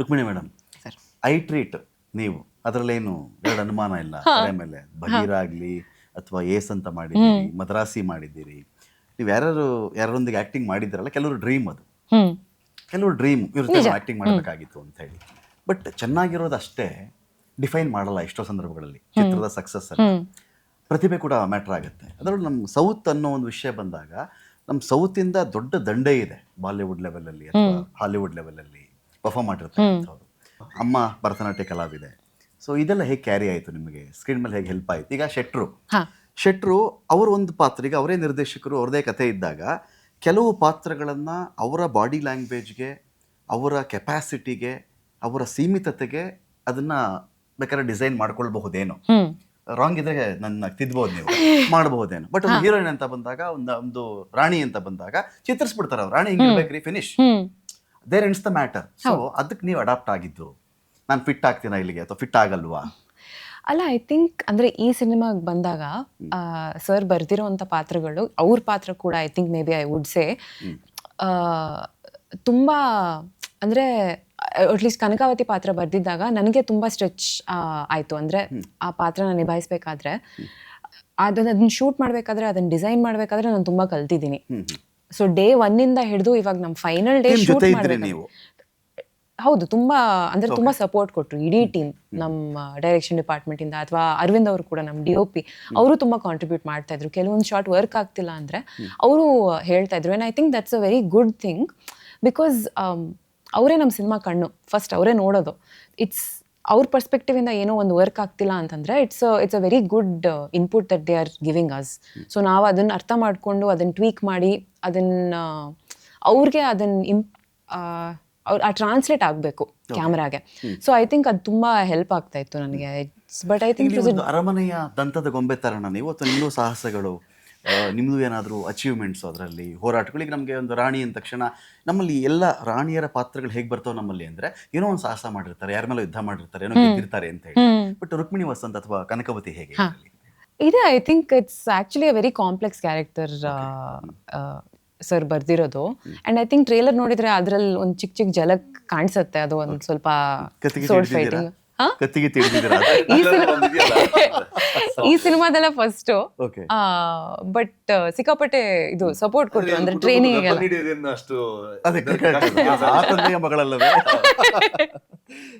Rukmini madam I treat ನೀವು ಅದರಲ್ಲೇನು ಎರಡು ಅನುಮಾನ ಇಲ್ಲ? ಮೇಲೆ ಆಗಲಿ ಅಥವಾ ಏಸ್ ಅಂತ ಮಾಡಿದ್ದೀರಿ ಮದ್ರಾಸಿ ಮಾಡಿದ್ದೀರಿ ನೀವು ಯಾರು ಯಾರೊಂದಿಗೆ ಆಕ್ಟಿಂಗ್ ಮಾಡಿದ್ದೀರಲ್ಲ ಕೆಲವರು ಡ್ರೀಮ್ ಅದು. ಕೆಲವರು ಡ್ರೀಮ್ ಇವ್ರ ಆಕ್ಟಿಂಗ್ ಮಾಡಬೇಕಾಗಿತ್ತು ಅಂತ ಹೇಳಿ ಬಟ್ ಚೆನ್ನಾಗಿರೋದು ಅಷ್ಟೇ ಡಿಫೈನ್ ಮಾಡಲ್ಲ ಎಷ್ಟೋ ಸಂದರ್ಭಗಳಲ್ಲಿ ಚಿತ್ರದ ಸಕ್ಸಸ್ ಅಲ್ಲಿ. ಪ್ರತಿಭೆ ಕೂಡ ಮ್ಯಾಟ್ರ್ ಆಗುತ್ತೆ. ಅದರಲ್ಲೂ ನಮ್ಮ ಸೌತ್ ಅನ್ನೋ ಒಂದು ವಿಷಯ ಬಂದಾಗ ನಮ್ಮ ಸೌತಿಂದ ದೊಡ್ಡ ದಂಡೇ ಇದೆ ಬಾಲಿವುಡ್ ಲೆವೆಲಲ್ಲಿ ಅಥವಾ ಹಾಲಿವುಡ್ ಲೆವೆಲಲ್ಲಿ ಪರ್ಫಾರ್ಮ್ ಮಾಡಿರ್ತಾರೆ ಅಮ್ಮ ಭರತನಾಟ್ಯ ಕಲಾವಿದೆ. ಸೊ ಇದೆಲ್ಲ ಹೇಗೆ ಕ್ಯಾರಿ ಆಯಿತು ನಿಮಗೆ? ಸ್ಕ್ರೀನ್ ಮೇಲೆ ಹೇಗೆ ಹೆಲ್ಪ್ ಆಯಿತು? ಈಗ ಶೆಟ್ರು. ಶೆಟ್ರು ಅವ್ರ ಒಂದು ಪಾತ್ರಿಗೆ ಅವರೇ ನಿರ್ದೇಶಕರು ಅವ್ರದೇ ಕಥೆ ಇದ್ದಾಗ ಕೆಲವು ಪಾತ್ರಗಳನ್ನು ಅವರ ಬಾಡಿ ಲ್ಯಾಂಗ್ವೇಜ್ಗೆ ಅವರ ಕೆಪಾಸಿಟಿಗೆ ಅವರ ಸೀಮಿತತೆಗೆ ಅದನ್ನ ಬೇಕಾದ್ರೆ ಡಿಸೈನ್ ಮಾಡ್ಕೊಳ್ಬಹುದೇನೋ. ರಾಂಗ್ ಇದ್ರೆ ನನ್ನ ತಿದ್ಬೋದು ನೀವು. ಮಾಡಬಹುದೇನೋ. ಬಟ್ ಒಂದು ಹೀರೋಯಿನ್ ಅಂತ ಬಂದಾಗ ಒಂದು ಒಂದು ರಾಣಿ ಅಂತ ಬಂದಾಗ ಚಿತ್ರಿಸ್ಬಿಡ್ತಾರೆ ಅವ್ರು. ರಾಣಿ ಹಿಂಗಿರ್ಬೇಕ್ರಿ finish there ends the matter so ಅದಕ್ಕೆ ನೀವು ಅಡಾಪ್ಟ್ ಆಗಿದ್ದು. ನಾನು ಫಿಟ್ ಆಗ್ತೀನ ಇಲ್ಲಿಗೆ? ಅಥವಾ ಫಿಟ್ ಆಗಲ್ವಾ? ಅಲ್ಲ ಐ ಥಿಂಕ್ ಅಂದರೆ ಈ ಸಿನಿಮಾಗೆ ಬಂದಾಗ ಸರ್ ಬರೆದಿರೋಂಥ ಪಾತ್ರಗಳು ಅವ್ರ ಪಾತ್ರ ಕೂಡ I think maybe I would say ತುಂಬ ಅಂದರೆ ಅಟ್ಲೀಸ್ಟ್ ಕನಕಾವತಿ ಪಾತ್ರ ಬರೆದಿದ್ದಾಗ ನನಗೆ ತುಂಬ ಸ್ಟ್ರೆಚ್ ಆಯಿತು. ಅಂದರೆ ಆ ಪಾತ್ರನ ನಿಭಾಯಿಸ್ಬೇಕಾದ್ರೆ ಅದನ್ನ ಅದನ್ನ ಶೂಟ್ ಮಾಡಬೇಕಾದ್ರೆ ಅದನ್ನ ಡಿಸೈನ್ ಮಾಡಬೇಕಾದ್ರೆ ನಾನು ತುಂಬ ಕಲ್ತಿದ್ದೀನಿ. ಸೊ ಡೇ ಒನ್ನಿಂದ ಹಿಡಿದು ಇವಾಗ ನಮ್ಮ ಫೈನಲ್ ಡೇ ಶೂಟ್ ಜೊತೆ ಇದ್ರಿ ಮಾಡಬೇಕು. ನೀವು. ಹೌದು ತುಂಬಾ ಅಂದ್ರೆ ತುಂಬಾ ಸಪೋರ್ಟ್ ಕೊಟ್ರು ಇಡೀ ಟೀಮ್ ನಮ್ಮ ಡೈರೆಕ್ಷನ್ ಡಿಪಾರ್ಟ್ಮೆಂಟ್ ಇಂದ ಅಥವಾ ಅರವಿಂದ್ ಅವರು ಕೂಡ ನಮ್ಮ ಡಿ ಒ ಪಿ ಅವರು ತುಂಬಾ ಕಾಂಟ್ರಿಬ್ಯೂಟ್ ಮಾಡ್ತಾ ಇದ್ರು. ಕೆಲವೊಂದು ಶಾರ್ಟ್ ವರ್ಕ್ ಆಗ್ತಿಲ್ಲ ಅಂದ್ರೆ ಅವರು ಹೇಳ್ತಾ ಇದ್ರು. And I think that's a very good thing because ಅವರೇ ನಮ್ಮ ಸಿನಿಮಾ ಕಣ್ಣು. ಫಸ್ಟ್ ಅವರೇ ನೋಡೋದು. ಇಟ್ಸ್ ಅವ್ರ ಪರ್ಸ್ಪೆಕ್ಟಿವ್ ಇಂದ ಏನೋ ಒಂದು ವರ್ಕ್ ಆಗ್ತಿಲ್ಲ ಅಂತಂದ್ರೆ it's it's a very good input that they are giving us so ನಾವು ಅದನ್ನ ಅರ್ಥ ಮಾಡಿಕೊಂಡು ಅದನ್ನ ಟ್ವೀಕ್ ಮಾಡಿ ಅದನ್ನ ಅವ್ರಿಗೆ ಅದನ್ನ ಇಂಪ್ ಅವ್ರು ಆ ಟ್ರಾನ್ಸ್ಲೇಟ್ ಆಗಬೇಕು ಕ್ಯಾಮ್ರಾಗೆ. ಸೊ ಐ ಥಿಂಕ್ ಅದು ತುಂಬಾ ಹೆಲ್ಪ್ ಆಗ್ತಾ ಇತ್ತು ನನಗೆ. ಬಟ್ ಐ ಥಿಂಕ್ ಅರಮನೆಯ ದಂತದ ಗೊಂಬೆ ತರಣ ನೀವು ಅಥವಾ ಇನ್ನೂ ಸಾಹಸಗಳು? ಆ, ನಿಮ್ದು ಏನಾದರೂ ಅಚೀವ್ಮೆಂಟ್ಸ್ ಅದರಲ್ಲಿ? ಹೋರಾಟಗಳಿಗೆ ನಮಗೆ ಒಂದು ರಾಣಿ ಅಂದ ತಕ್ಷಣ ನಮ್ಮಲ್ಲಿ ಎಲ್ಲ ರಾಣಿಯರ ಪಾತ್ರಗಳು ಹೇಗೆ ಬರ್ತಾವೆ ನಮ್ಮಲ್ಲಿ ಅಂದ್ರೆ ಏನೋ ಒಂದು ಸಾಹಸ ಮಾಡಿರ್ತಾರೆ ಯಾರ ಮೇಲೆ ಯುದ್ಧ ಮಾಡಿರ್ತಾರೆ ಏನೋ ಗೆದ್ದಿರ್ತಾರೆ ಅಂತ ಹೇಳಿ. ಬಟ್ ರುಕ್ಮಿಣಿ ವಸಂತ ಅಥವಾ ಕನಕವತಿ ಹೇಗೆ ಇದೇ ಇದೆ I think it's actually a very complex character sir ಬರ್ದಿರೋದು. And I think trailer ನೋಡಿದ್ರೆ ಅದ್ರಲ್ಲಿ ಒಂದು ಚಿಕ್ಕ ಚಿಕ್ಕ ಜಲಕ್ ಕಾಣಿಸುತ್ತೆ ಅದು ಒಂದು ಸ್ವಲ್ಪ ಕತ್ತಿಗೆ ಈ ಸಿನಿಮಾದಲ್ಲ ಫಸ್ಟ್ ಓಕೆ ಬಟ್ ಸಿಕ್ಕಾಪಟ್ಟೆ ಇದು ಸಪೋರ್ಟ್ ಕೊಟ್ರು ಅಂದ್ರೆ ಟ್ರೈನಿಂಗ್ ಅಷ್ಟು ಅದೇ ಆ ತಂದೆಯ ಮಗಳಲ್ಲವೇ?